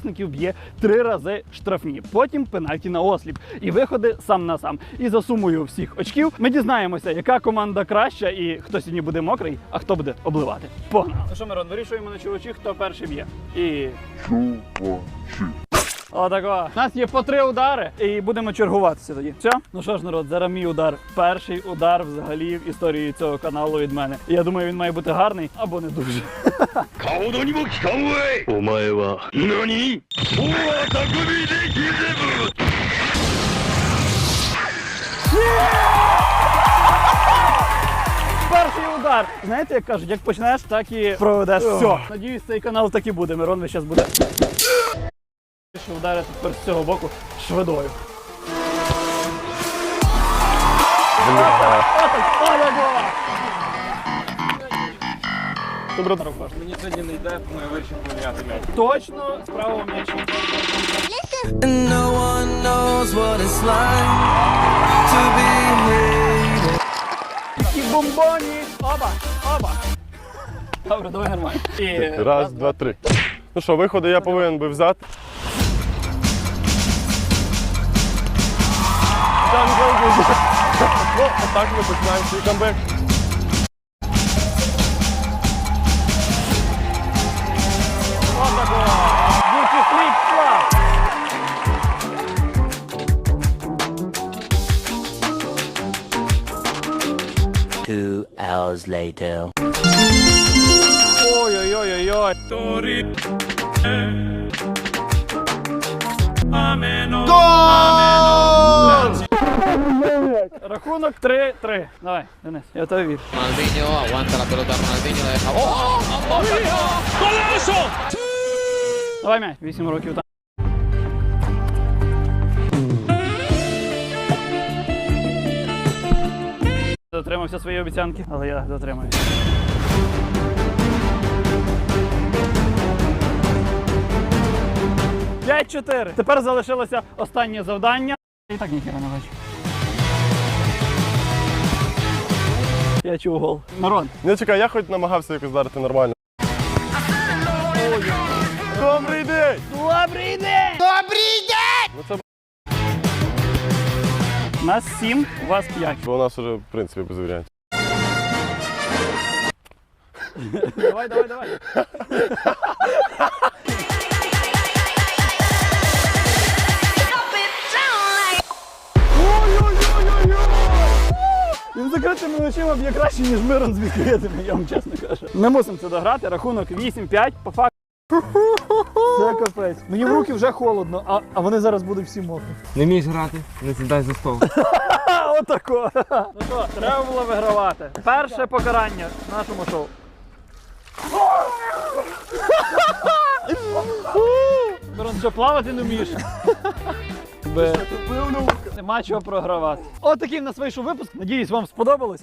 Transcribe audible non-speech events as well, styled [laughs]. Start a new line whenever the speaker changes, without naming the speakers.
учасників б'є три рази штрафні, потім пенальті на осліп і виходи сам на сам. І за сумою всіх очків ми дізнаємося, яка команда краща і хто сьогодні буде мокрий, а хто буде обливати. Погнали! Ну що, Мирон, вирішуємо на чувачі, хто перший б'є. І Отако. У нас є по три удари, і будемо чергуватися тоді. Все? Ну що ж, народ, зараз мій удар. Перший удар взагалі в історії цього каналу від мене. Я думаю, він має бути гарний або не дуже. Перший удар. Знаєте, як кажуть, як почнеш, так і проведеш. Все. Надіюсь, цей канал так і буде. Мирон весь час буде. Ще ударити тепер з цього боку отако. Добро дорога.
Мені сьогодні не йде, тому я вирішив поміняти м'яч.
Точно справа в м'ячі.
No one knows what it's like to be hated.
І бомбоні. Оба, оба. Добре, давай нормально. І
Раз, два, три. Ну що, виходи я повинен би взяти. I'm back to the bridge now.
Will you come back?
Two hours later.
Oi, Денис, я в тебе.
Ronaldinho aguanta la pelota, Ronaldinho la deja. ¡Oh!
Давай м'яч, 8 років там. Дотримався своєї обіцянки, але я дотримаюся. П'ять-чотири. Тепер залишилося останнє завдання. І так ніхера не бачу. Я чув гол. Мирон,
Не чекай, я хоч намагався якось вдарити нормально. Добрий день!
Добрий день! Добрий день!
Ну це
Нас сім, у вас п'ять.
бо у нас вже, в принципі, без варіантів.
Давай, давай, давай. Закритими очима б'є краще, ніж Мирон з відкритими, я вам чесно кажу. Ми мусимо це дограти. Рахунок 8-5 по факту. Це капець. Мені в руки вже холодно, а, а вони зараз будуть всі мокрі.
Не вмієш грати, не сідай за стол. [laughs]
Отако. Ну що, треба було вигравати. Перше покарання в нашому шоу. [laughs] Мирон, що плавати не вмієш? Бе. Нема чого програвати. Отакий в нас вийшов випуск. Надіюсь, вам сподобалось.